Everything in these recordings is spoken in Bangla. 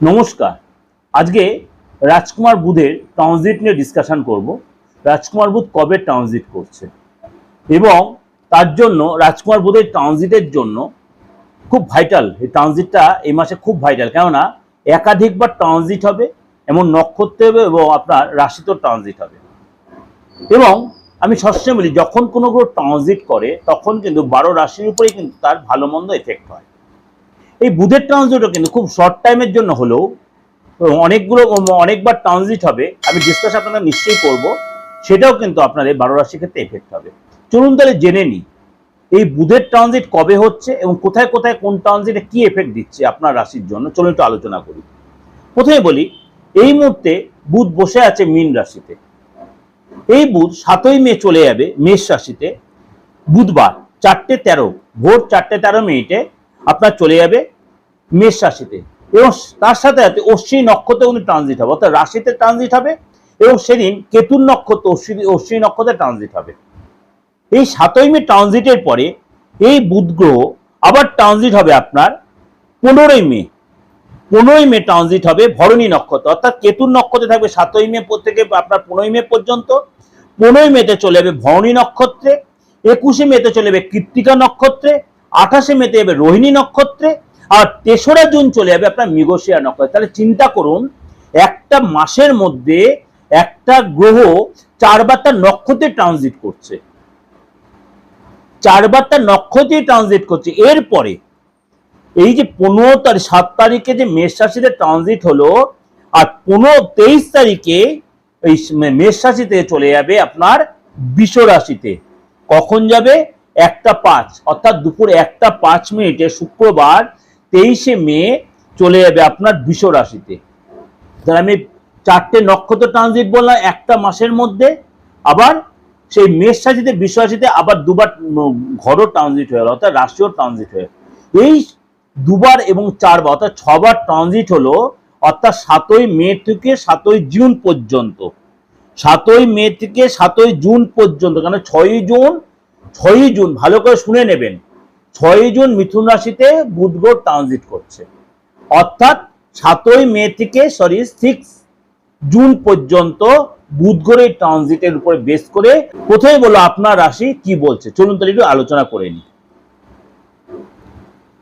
নমস্কার। আজকে রাজকুমার বুধের ট্রানজিট নিয়ে ডিসকাশন করব। রাজকুমার বুধ কবে ট্রানজিট করছে? এবং তার জন্য, রাজকুমার বুধের ট্রানজিটের জন্য খুব ভাইটাল এই ট্রানজিটটা এই মাসে খুব ভাইটাল কেননা, একাধিকবার ট্রানজিট হবে, এমন নক্ষত্র হবে এবং আপনার রাশিতেও ট্রানজিট হবে। এবং আমি সবসময় বলি, যখন কোনো গ্রহ ট্রানজিট করে, তখন কিন্তু বারো রাশির উপরেই কিন্তু তার ভালো মন্দ এফেক্ট হয়। এই বুধের ট্রানজিটও কিন্তু খুব শর্ট টাইমের জন্য হলেও অনেকগুলো, অনেকবার ট্রানজিট হবে। আমি ডিসকাস আপনাদের নিশ্চয়ই করব। সেটাও কিন্তু আপনার এই বারো রাশির ক্ষেত্রে এফেক্ট হবে। চলুন তাহলে জেনে নিই, এই বুধের ট্রানজিট কবে হচ্ছে এবং কোথায় কোথায় কোন ট্রানজিটে কি এফেক্ট দিচ্ছে আপনার রাশির জন্য? চলুন একটু আলোচনা করি। প্রথমে বলি, এই মুহূর্তে বুধ বসে আছে মীন রাশিতে। এই বুধ সাতই মে চলে যাবে মেষ রাশিতে। বুধবার চারটে তেরো, ভোর চারটে তেরো মিনিটে আপনার চলে যাবে মেষ রাশিতে এবং তার সাথে সাথে অশ্বিনী নক্ষত্রে উনি ট্রানজিট হবে। অর্থাৎ রাশিতে ট্রানজিট হবে এবং সেদিন কেতুর নক্ষত্র, অশ্বিনী অশ্বিনী নক্ষত্রে ট্রানজিট হবে। এই সাতই মে ট্রানজিটের পরে এই বুধ গ্রহ আবার ট্রানজিট হবে আপনার পনেরোই মে। পনেরোই মে ট্রানজিট হবে ভরণী নক্ষত্র। অর্থাৎ কেতুর নক্ষত্রে থাকবে সাতই মে থেকে আপনার পনেরোই মে পর্যন্ত। পনেরোই মেতে চলে যাবে ভরণী নক্ষত্রে। একুশে মেতে চলে যাবে কৃত্তিকা নক্ষত্রে। আঠাশে মেতে যাবে রোহিণী নক্ষত্রে, আর তেসরা জুন চলে যাবে আপনার মৃগশিয়া নক্ষত্রে। তাহলে চিন্তা করুন, একটা মাসের মধ্যে একটা গ্রহ চারবার তার নক্ষত্রে ট্রানজিট করছে। চারবার তার নক্ষত্রে ট্রানজিট করছে। এরপরে এই যে পনেরো তারিখ, সাত তারিখে যে মেষ রাশিতে ট্রানজিট হলো, আর পনেরো তেইশ তারিখে এই মেষ রাশিতে চলে যাবে আপনার বিষ রাশিতে। কখন যাবে? একটা পাঁচ, অর্থাৎ দুপুর একটা পাঁচ মিনিটে শুক্রবার তেইশে মে চলে যাবে আপনার বিষ রাশিতে। তাহলে আমি চারটে নক্ষত্র ট্রানজিট বললাম একটা মাসের মধ্যে, আবার সেই মেষ রাশিতে, বিষ রাশিতে আবার দুবার ঘরও ট্রানজিট হয়ে গেল, অর্থাৎ রাশিও ট্রানজিট হয়ে এই দুবার এবং চারবার, অর্থাৎ ছবার ট্রানজিট হলো, অর্থাৎ সাতই মে থেকে সাতই জুন পর্যন্ত। সাতই মে থেকে সাতই জুন পর্যন্ত, কেন ছয়ই জুন ছয়ই জুন, ভালো করে শুনে নেবেন, ছয়ই জুন মিথুন রাশিতে বুধ গ্রহ ট্রানজিট করছে। অর্থাৎ সাতই মে থেকে সরি সিক্স জুন পর্যন্ত বুধ গ্রহের ট্রানজিটের উপরে বেস করে প্রথমে বলো আপনার রাশি কি বলছে। চলুন তাহলে একটু আলোচনা করে নিই।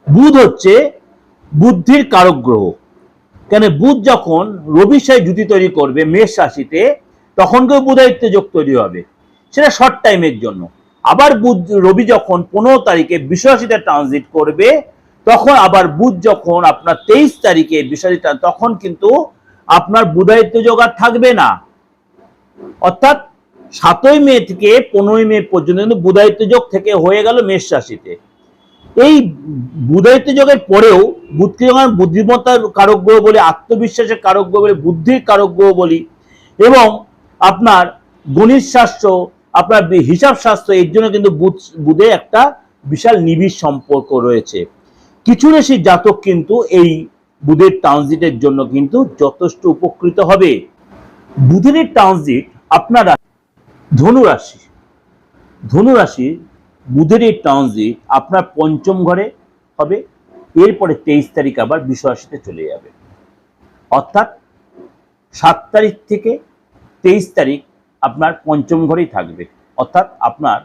বুধ হচ্ছে বুদ্ধির কারক গ্রহ। কেন বুধ যখন রবির সাথে জুতি তৈরি করবে, মেষ রাশিতে, তখন কেউ বুধায়িত্ব যোগ তৈরি হবে। সেটা শর্ট টাইমের জন্য। আবার বুধ, রবি যখন পনেরো তারিখে বিশ্বরাশিতে ট্রানজিট করবে, তখন আবার বুধ যখন আপনার তেইশ তারিখে বিশ্বরাশিতে, তখন কিন্তু আপনার বুধায়িত্ব যোগ আর থাকবে না। অর্থাৎ সাতই মে থেকে পনেরোই মে পর্যন্ত কিন্তু বুধায়িত্ব যোগ থেকে হয়ে গেল মেষ রাশিতে। এই বুধায়িত্ব যোগের পরেও বুধকে যখন বুদ্ধিমত্তার কারক গ্রহ বলি, আত্মবিশ্বাসের কারক গ্রহ বলি, বুদ্ধির কারক গ্রহ বলি, এবং আপনার গণিত শাস্ত্র আপনার হিসাব শাস্ত্র এর জন্য কিন্তু বুধ বুধে একটা বিশাল নিবিড় সম্পর্ক রয়েছে। কিছু রাশির জাতক কিন্তু এই বুধের ট্রানজিটের জন্য কিন্তু যথেষ্ট উপকৃত হবে। বুধের ট্রানজিট আপনারা ধনু রাশি ধনু রাশির বুধের ট্রানজিট আপনার পঞ্চম ঘরে হবে, এরপরে তেইশ তারিখ আবার বিশ্বরাশিতে চলে যাবে। অর্থাৎ সাত তারিখ থেকে তেইশ তারিখ আপনার পঞ্চম ঘরেই থাকবে। অর্থাৎ আপনার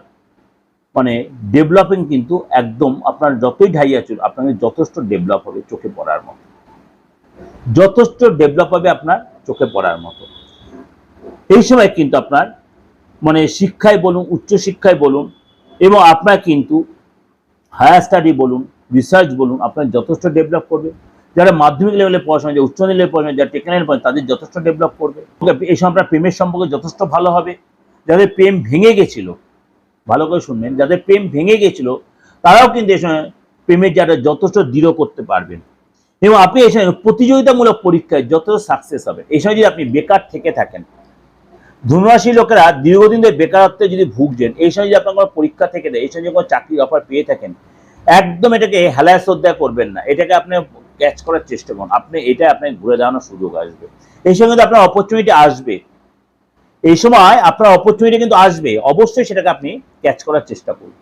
মানে ডেভেলপিং কিন্তু একদম আপনার যতই ঢাইয়া চল আপনাকে যথেষ্ট ডেভেলপ হবে চোখে পড়ার মতো। যথেষ্ট ডেভেলপ হবে আপনার চোখে পড়ার মতো। এই সময় কিন্তু আপনার মানে শিক্ষায় বলুন, উচ্চ শিক্ষায় বলুন এবং আপনার কিন্তু হায়ার স্টাডি বলুন রিসার্চ বলুন, আপনার যথেষ্ট ডেভেলপ করবে। যারা মাধ্যমিক লেভেলে পড়াশোনা যায় উচ্চ লেভেলে পড়াশোনা যারা টেকনিক্যাল পড়ে তাদের যথেষ্ট ডেভেলপ করবে। এই সময় আপনার প্রেমের সম্পর্কে যথেষ্ট ভালো হবে। যাদের প্রেম ভেঙে গেছিল, ভালো করে শুনবেন, যাদের প্রেম ভেঙে গেছিল, তারাও কিন্তু এই সময় প্রেমের যারা যথেষ্ট দৃঢ় করতে পারবেন। এবং আপনি এই সময় প্রতিযোগিতামূলক পরীক্ষায় যথেষ্ট সাকসেস হবে। এই সময় যদি আপনি বেকার থেকে থাকেন, ধনুরাশি লোকেরা দীর্ঘদিন ধরে বেকারত্বে যদি ভুগছেন, এই সময় যদি আপনার কোনো পরীক্ষা থেকে দেয়, এই সময় যদি কোনো চাকরির অফার পেয়ে থাকেন, একদম এটাকে হেলায় শ্রদ্ধা করবেন না। এটাকে আপনি ক্যাচ করার চেষ্টা করুন। আপনি এটা আপনার ঘুরে দাঁড়ানোর সুযোগ আসবে। এই সময় কিন্তু আপনার অপরচুনিটি আসবে। এই সময় আপনার অপরচুনিটি কিন্তু আসবে। অবশ্যই সেটাকে আপনি ক্যাচ করার চেষ্টা করুন।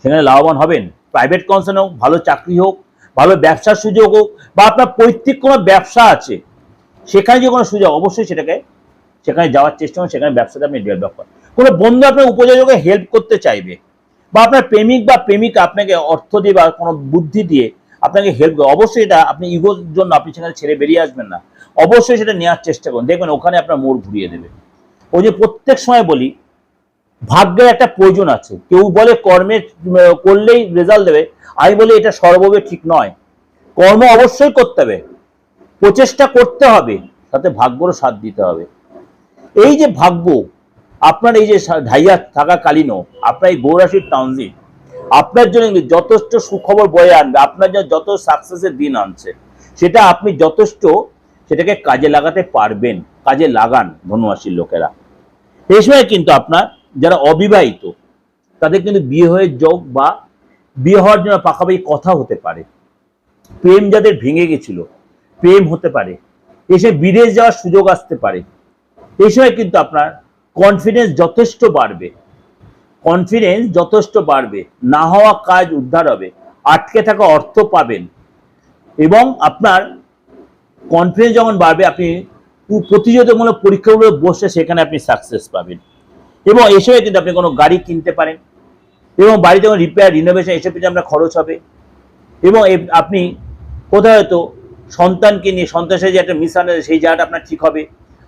সেখানে লাভবান হবেন। প্রাইভেট কনসার্ন হোক, ভালো চাকরি হোক, ভালো ব্যবসার সুযোগ হোক, বা আপনার পৈতৃক কোনো ব্যবসা আছে, সেখানে যে কোনো সুযোগ, অবশ্যই সেটাকে সেখানে যাওয়ার চেষ্টা করুন। সেখানে ব্যবসাটা আপনি ডেভেলপ করেন। কোনো বন্ধু আপনার উপযোগে হেল্প করতে চাইবে, বা আপনার প্রেমিক বা প্রেমিকা আপনাকে অর্থ দিয়ে বা কোনো বুদ্ধি দিয়ে আপনাকে হেল্প অবশ্যই এটা আপনি ইগোর জন্য আপনি সেখানে ছেড়ে বেরিয়ে আসবেন না। অবশ্যই সেটা নেওয়ার চেষ্টা করুন। দেখবেন ওখানে আপনার মোড় ঘুরিয়ে দেবে। ওই যে প্রত্যেক সময় বলি ভাগ্যের একটা প্রয়োজন আছে। কেউ বলে কর্মের উম, করলেই রেজাল্ট দেবে। আমি বলি এটা সর্ববে ঠিক নয়। কর্ম অবশ্যই করতে হবে। প্রচেষ্টা করতে হবে। সাথে ভাগ্যরও সাথ দিতে হবে। এই যে ভাগ্য আপনার এই যে ঢাইয়া থাকাকালীনও আপনার এই গৌরাশির ট্রানজিট আপনার জন্য যথেষ্ট সুখবর বয়ে আনবে, আপনার জন্য যত সাকসেসের দিন আনছে, সেটা আপনি যথেষ্ট সেটাকে কাজে লাগাতে পারবেন, কাজে লাগান ধনুরাশির লোকেরা। এই সময় কিন্তু আপনার যারা অবিবাহিত, তাদের কিন্তু বিয়ে হয়ে যোগ বা বিয়ে হওয়ার জন্য পাকাপাকি কথা হতে পারে। প্রেম যাদের ভেঙে গেছিল, প্রেম হতে পারে। এসে বিদেশ যাওয়ার সুযোগ আসতে পারে। এই সময় কিন্তু আপনার কনফিডেন্স যথেষ্ট বাড়বে। কনফিডেন্স যথেষ্ট বাড়বে, না হওয়া কাজ উদ্ধার হবে, আটকে থাকা অর্থ পাবেন। এবং আপনার কনফিডেন্স যখন বাড়বে, আপনি প্রতিযোগিতামূলক পরীক্ষাগুলো বসে সেখানে আপনি সাকসেস পাবেন। এবং এই সময় কিন্তু আপনি কোনো গাড়ি কিনতে পারেন। এবং বাড়িতে কোনো রিপেয়ার রিনোভেশন এসব পিছনে আপনার খরচ হবে। এবং আপনি কোথাও হয়তো সন্তানকে নিয়ে সন্তানের সাথে যে একটা মিশন সেই জায়গাটা আপনার ঠিক হবে।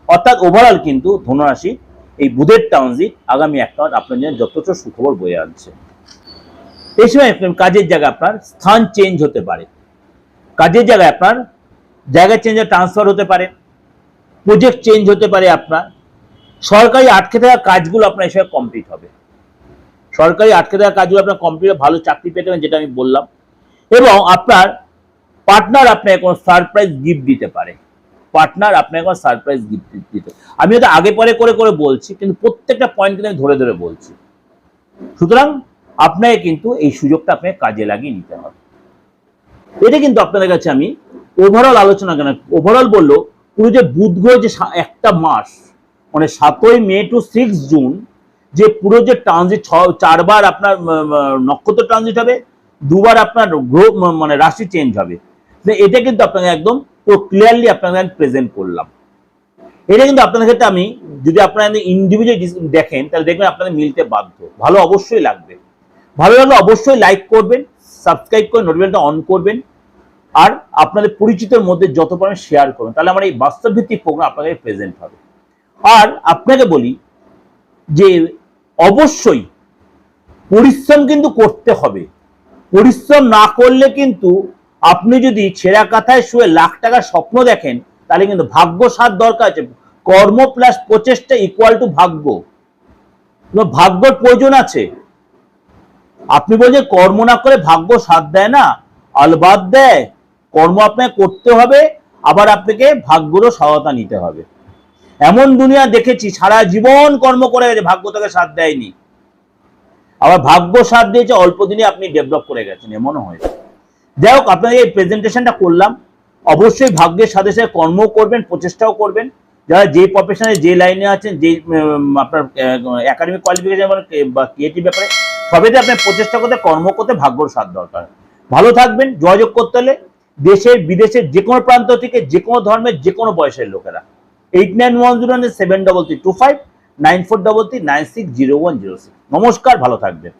অর্থাৎ ওভারঅল কিন্তু ধনুরাশি এই বুধের ট্রানজিট আগামী এক মাস আপনার জন্য যথেষ্ট সুখবর বয়ে আনছে। এই সময় কাজের জায়গায় আপনার স্থান চেঞ্জ হতে পারে। কাজের জায়গায় আপনার জায়গা চেঞ্জ ট্রান্সফার হতে পারে। প্রজেক্ট চেঞ্জ হতে পারে আপনার। সরকারি আটকে থাকা কাজগুলো আপনার এই সময় কমপ্লিট হবে। সরকারি আটকে থাকা কাজগুলো আপনার কমপ্লিট ভালো চাকরি পেতে যেটা আমি বললাম। এবং আপনার পার্টনার আপনাকে কোনো সারপ্রাইজ গিফট দিতে পারে। পার্টনার আপনাকে কোনো সারপ্রাইজ গিফট দিতে আমি হয়তো আগে পরে করে করে বলছি, কিন্তু প্রত্যেকটা পয়েন্ট কিন্তু আমি ধরে ধরে বলছি। সুতরাং আপনাকে কিন্তু এই সুযোগটা আপনাকে কাজে লাগিয়ে নিতে হবে। এটা কিন্তু আপনাদের কাছে আমি ওভারঅল আলোচনা কেন ওভারঅল বলল, পুরো যে বুধ গ্রহ যে একটা মাস মানে সাতই মে টু সিক্স জুন যে পুরো যে ট্রানজিট চারবার আপনার নক্ষত্র ট্রানজিট হবে, দুবার আপনার গ্রহ মানে রাশি চেঞ্জ হবে। এটা কিন্তু আপনাকে একদম পুরো ক্লিয়ারলি আপনাকে প্রেজেন্ট করলাম। এটা কিন্তু আপনাদের ক্ষেত্রে আমি যদি আপনারা ইন্ডিভিজুয়াল দেখেন, তাহলে দেখবেন আপনাদের মিলতে বাধ্য। ভালো অবশ্যই লাগবে। ভালো লাগলে অবশ্যই লাইক করবেন সাবস্ক্রাইব করে নোটিফিকেশনটা অন করবেন, আর আপনাদের পরিচিতের মধ্যে যত পারেন শেয়ার করবেন তাহলে আমার এই বাস্তব ভিত্তিক প্রোগ্রাম আপনাদের প্রেজেন্ট হবে। আর আপনাকে বলি যে অবশ্যই পরিশ্রম কিন্তু করতে হবে। পরিশ্রম না করলে কিন্তু আপনি যদি ছেঁড়া কাথায় শুয়ে লাখ টাকার স্বপ্ন দেখেন, তাহলে কিন্তু ভাগ্য সাথ দরকার আছে। কর্ম প্লাস প্রচেষ্টা ইকুয়াল টু ভাগ্য। ভাগ্যর প্রয়োজন আছে? আপনি বলছেন কর্ম না করে ভাগ্য সাথ দেয় না আলবাদ দেয়। কর্ম আপনাকে করতে হবে, আবার আপনাকে ভাগ্যরও সহায়তা নিতে হবে। এমন দুনিয়া দেখেছি, সারা জীবন কর্ম করে গেছে ভাগ্য তাকে সাথ দেয়নি। আবার ভাগ্য সাথ দিয়েছে, অল্প দিনে আপনি ডেভেলপ করে গেছেন, এমনও হয়েছে। যাই হোক আপনাদের এই প্রেজেন্টেশনটা করলাম। অবশ্যই ভাগ্যের সাথে সাথে কর্ম করবেন, প্রচেষ্টাও করবেন। যারা যে প্রফেশনে যে লাইনে আছেন, যে আপনার একাডেমিক কোয়ালিফিকেশন বা ক্রিয়েটিভ ব্যাপারে, সবেতে আপনার প্রচেষ্টা করতে, কর্ম করতে ভাগ্যর সাথ দরকার। ভালো থাকবেন, যোগাযোগ করতে হলে দেশের, বিদেশের যে কোনো প্রান্ত থেকে, যে কোনো ধর্মের, যে কোনো বয়সের লোকেরা। Eight nine one zero seven double three two five nine four double three nine six zero one zero six নমস্কার, ভালো থাকবেন।